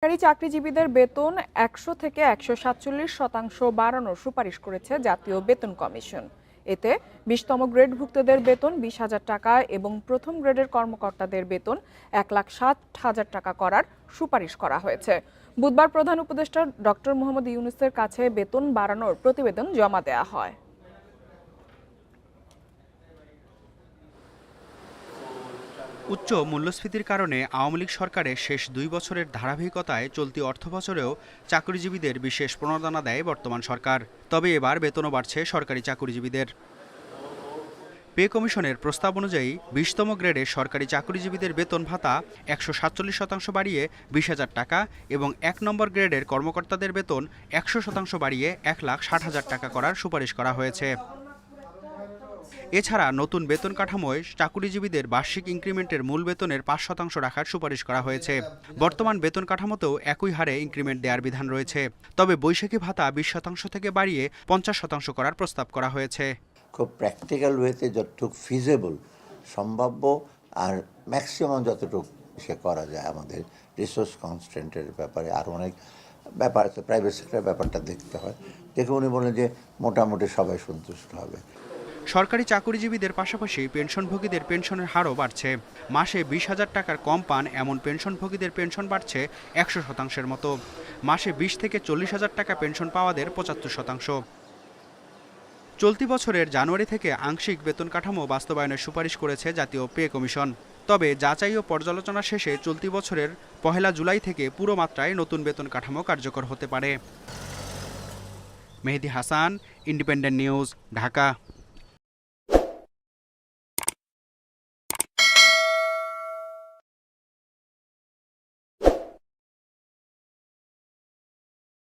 সরকারি চাকরিজীবীদের বেতন একশো থেকে একশো সাতচল্লিশ শতাংশ বাড়ানোর সুপারিশ করেছে জাতীয় বেতন কমিশন। এতে বিশতম গ্রেডভুক্তদের বেতন বিশ হাজার টাকা এবং প্রথম গ্রেডের কর্মকর্তাদের বেতন এক লাখ সাত হাজার টাকা করার সুপারিশ করা হয়েছে। বুধবার প্রধান উপদেষ্টা ডক্টর মোহাম্মদ ইউনুসের কাছে বেতন বাড়ানোর প্রতিবেদন জমা দেওয়া হয়। উচ্চ মূল্যস্ফীতির কারণে আওয়ামী লীগ সরকারের শেষ দুই বছরের ধারাবাহিকতায় চলতি অর্থবছরেও চাকরিজীবীদের বিশেষ প্রণোদনা দেয় বর্তমান সরকার। তবে এবার বেতনও বাড়ছে সরকারি চাকরিজীবীদের। পে কমিশনের প্রস্তাব অনুযায়ী বিশতম গ্রেডে সরকারি চাকরিজীবীদের বেতন ভাতা একশো সাতচল্লিশ শতাংশ বাড়িয়ে বিশ হাজার টাকা এবং এক নম্বর গ্রেডের কর্মকর্তাদের বেতন একশো শতাংশ বাড়িয়ে এক লাখ ষাট হাজার টাকা করার সুপারিশ করা হয়েছে। এছাড়া নতুন বেতন কাঠামোয় চাকুরিজীবীদের বার্ষিক ইনক্রিমেন্টের মূল বেতনের পাঁচ শতাংশ রাখার সুপারিশ করা হয়েছে। বর্তমান বেতন কাঠামোতেও একই হারে ইনক্রিমেন্ট দেওয়ার বিধান রয়েছে। তবে বৈশাখী ভাতা বিশ শতাংশ থেকে বাড়িয়ে পঞ্চাশ শতাংশ করার প্রস্তাব করা হয়েছে। খুব প্র্যাকটিক্যাল ওয়েতে যতটুকু ফিজেবল সম্ভাব্য আর ম্যাক্সিমাম যতটুকু সে করা যায় আমাদের রিসোর্স কনস্ট্যান্টের ব্যাপারে। আর অনেক ব্যাপার আছে প্রাইভেট সেক্টরের ব্যাপারটা দেখতে হয়। দেখে উনি বলেন যে মোটামুটি সবাই সন্তুষ্ট হবে। সরকারি চাকরিজীবীদের পাশাপাশি পেনশনভোগীদের পেনশনের হারও বাড়ছে। মাসে বিশ হাজার টাকার কম পান এমন পেনশনভোগীদের পেনশন বাড়ছে একশো শতাংশের মতো। মাসে বিশ থেকে চল্লিশ হাজার টাকা পেনশন পাওয়াদের পঁচাত্তর শতাংশ। চলতি বছরের জানুয়ারি থেকে আংশিক বেতন কাঠামো বাস্তবায়নের সুপারিশ করেছে জাতীয় পে কমিশন। তবে যাচাই ও পর্যালোচনা শেষে চলতি বছরের পহেলা জুলাই থেকে পুরো মাত্রায় নতুন বেতন কাঠামো কার্যকর হতে পারে। Mehedi Hasan, independent news, Dhaka.